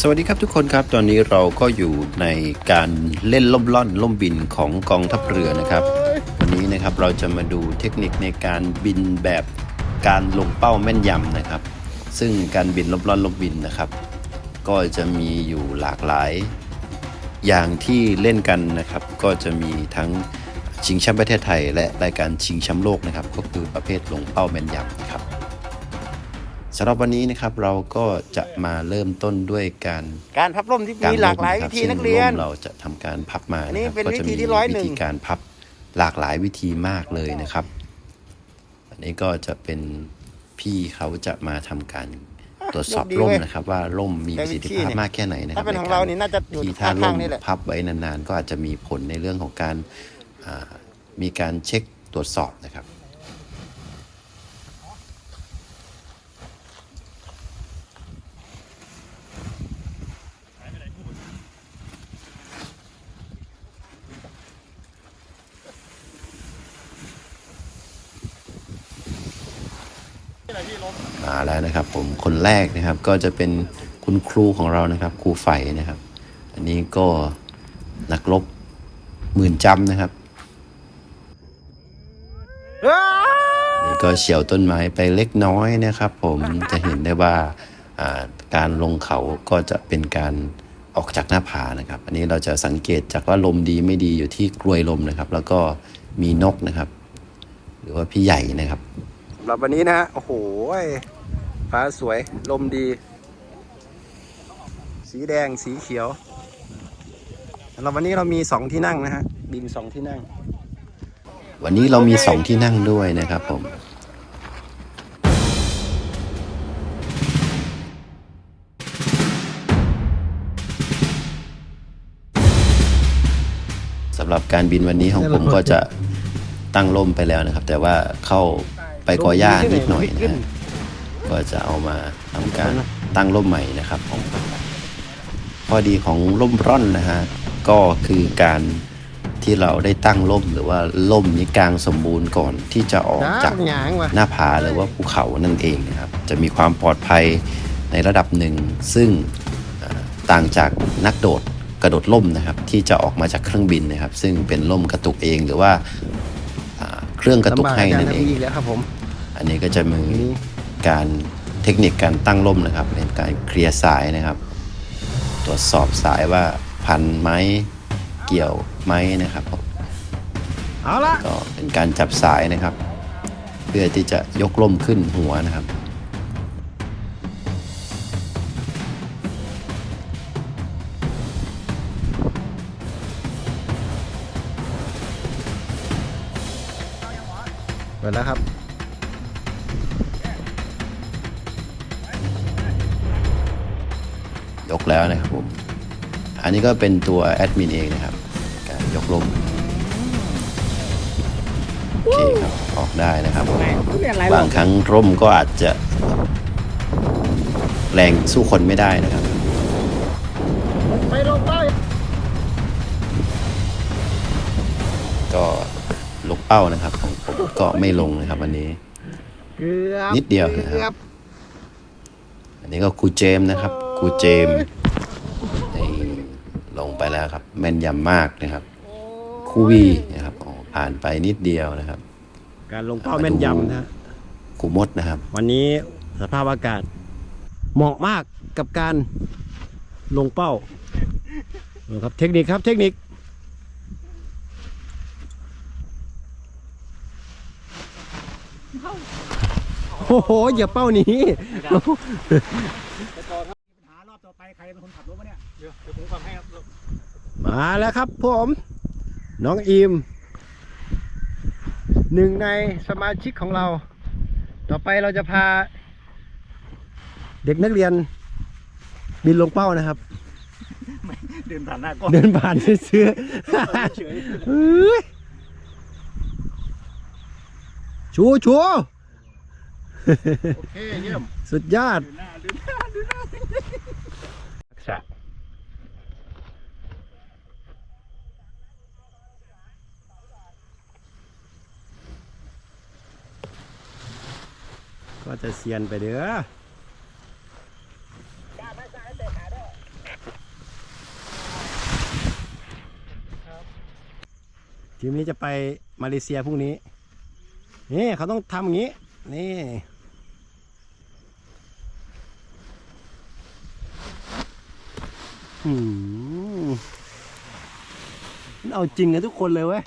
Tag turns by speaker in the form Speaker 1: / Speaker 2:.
Speaker 1: สวัสดีครับทุกคนครับตอนนี้เราก็อยู่ในการเล่นล่มล่อนล่มบินของกองทัพเรือนะครับ วันนี้นะครับเราจะมาดูเทคนิคในการบินแบบการลงเป้าแม่นยำนะครับ ซึ่งการบินล่มล่อนล่มบินนะครับ ก็จะมีอยู่หลากหลายอย่างที่เล่นกันนะครับ ก็จะมีทั้งชิงแชมป์ประเทศไทย และรายการชิงแชมป์โลกนะครับ ก็คือประเภทลงเป้าแม่นยำนะครับ สำหรับวันนี้นะครับเราก็จะมาเริ่มต้นด้วยการ
Speaker 2: การพับร่มที่
Speaker 1: กาง
Speaker 2: มีหลากหลาย
Speaker 1: ร่
Speaker 2: วิ
Speaker 1: มะคบ
Speaker 2: ธี
Speaker 1: ซึ่ง
Speaker 2: นักเรียน
Speaker 1: มเราจะทำการพับมา
Speaker 2: อันนี้
Speaker 1: นะครับ
Speaker 2: เป็น
Speaker 1: ก็จะ
Speaker 2: วิธี
Speaker 1: มี
Speaker 2: ที่ร้อยหนึ่
Speaker 1: วิ
Speaker 2: ง
Speaker 1: ธีการพับหลากหลายวิธีมากเลยนะครับ อันนี้ก็จะเป็นพี่เขาจะมาทำการตรวจสอบร่มนะครับ ว่าร่มมีประสิทธิภาพมากแค่ไหนนะครั
Speaker 2: ถ้า
Speaker 1: บ
Speaker 2: เป็นของ
Speaker 1: ใก
Speaker 2: เรานี่น่าจะอยู่
Speaker 1: ที่ถ้า
Speaker 2: ข้าง
Speaker 1: ร่ม
Speaker 2: ๆนี่แหละ
Speaker 1: พับไว้นานๆ ก็อาจจะมีผลในเรื่องของการอ่ามีการเช็คตรวจสอบนะครับ มาแล้วนะครับผมคนแรกนะครับก็จะเป็นคุณครูของเรานะครับครูไฝนะครับ อันนี้ก็นักรบหมื่นจำนะครับนี่ก็เฉียวต้นไม้ไปเล็กน้อยนะครับ ผมจะเห็นได้ว่าการลงเขาก็จะเป็นการออกจากหน้าผานะครับ อันนี้เราจะสังเกตจากว่าลมดีไม่ดีอยู่ที่กลวยลมนะครับ แล้วก็มีนกนะครับ หรือว่าพี่ใหญ่นะครับ
Speaker 2: หรับวันนี้นะฮะ โอ้โหฟ้าสวย ลมดี สีแดงสีเขียวสำหรับวันนี้เรามีสองที่นั่งนะฮะ บินสองที่นั่ง
Speaker 1: วันนี้เรามีสองที่นั่งด้วยนะครับผมสำหรับการบินวันนี้ของผมก็จะตั้งร่มไปแล้วนะครับ แต่ว่าเข้า ไปกอหญ้านิดหน่อยนะฮะก็จะเอามาทำการตั้งร่มใหม่นะครับข้อดีของร่มร่อนนะฮะก็คือการที่เราได้ตั้งร่มหรือว่าร่มนี้กลางสมบูรณ์ก่อนที่จะออกจาก
Speaker 2: หยางว่ะ
Speaker 1: หน้าผาหรือว่าภูเขานั่นเองนะครับ จะมีความปลอดภัยในระดับหนึ่ง ซึ่งเอ่อต่างจากนักโดดกระโดดล่มนะครับ ที่จะออกมาจากเครื่องบินนะครับ ซึ่งเป็นล่มกระตุกเองหรือว่าอ่า เครื่องกระตุกให้นั่นเอง
Speaker 2: อีกแล้วครับผม
Speaker 1: อันนี้ก็จะมี
Speaker 2: ทีนี้
Speaker 1: การเทคนิคการตั้งล่มนะครับเป็นการเคลียร์สายนะครับ ตรวจสอบสายว่าพันไหมเกี่ยวไหมนะครับผม
Speaker 2: เอาละ
Speaker 1: ก็เป็นการจับสายนะครับ เพื่อที่จะยกล่มขึ้นหัวนะครับ
Speaker 2: ปิดแล้วครับ
Speaker 1: ยกแล้วนะครับผม อันนี้ก็เป็นตัวแอดมินเองนะครับ การยกลมโอเคครับ ออกได้นะครับผมบางครั้งร่มก็อาจจะแรงสู้คนไม่ได้นะครับ
Speaker 2: ไปลงไป
Speaker 1: ก็ลงเป้านะครับของ ผมก็ไม่ลงนะครับวันนี้
Speaker 2: เกือบ
Speaker 1: นิดเดียวนะครับ
Speaker 2: เกือบ
Speaker 1: อันนี้ก็ครูเจมส์นะครับครูเจมส์นี่ลงไปแล้วครับ แม่นยำมากนะครับครูวีนะครับอ๋อผ่านไปนิดเดียวนะครับ
Speaker 2: การลงเป้าแม่นยำนะฮะ
Speaker 1: ครูมดนะครับ
Speaker 2: วันนี้สภาพอากาศเหมาะมากกับการลงเป้าเอาครับเทคนิคครับเทคนิค โอ้โหอย่าเป้านี้
Speaker 3: หารอบต่อไปใครเป็นคนขับรถวะเนี่ย เดี๋ยวเดี๋ยวผมขับให้ครับ
Speaker 2: มาแล้วครับผม น้องอีมหนึ่งในสมาชิกของเรา ต่อไปเราจะพา เด็กนักเรียน บินลงเป้านะครับ
Speaker 3: เดินผ่านหน้ากล้อง
Speaker 2: เดินผ่านซื้อ
Speaker 3: เฉย
Speaker 2: ๆเฮ้ยชูชู สุดยอดก็จะเซียนไปเด้อทีมนี้จะไปมาเลเซียพรุ่งนี้ นี่เขาต้องทำอย่างนี้ นี่ เอาจริงกันทุกคนเลยเว้ย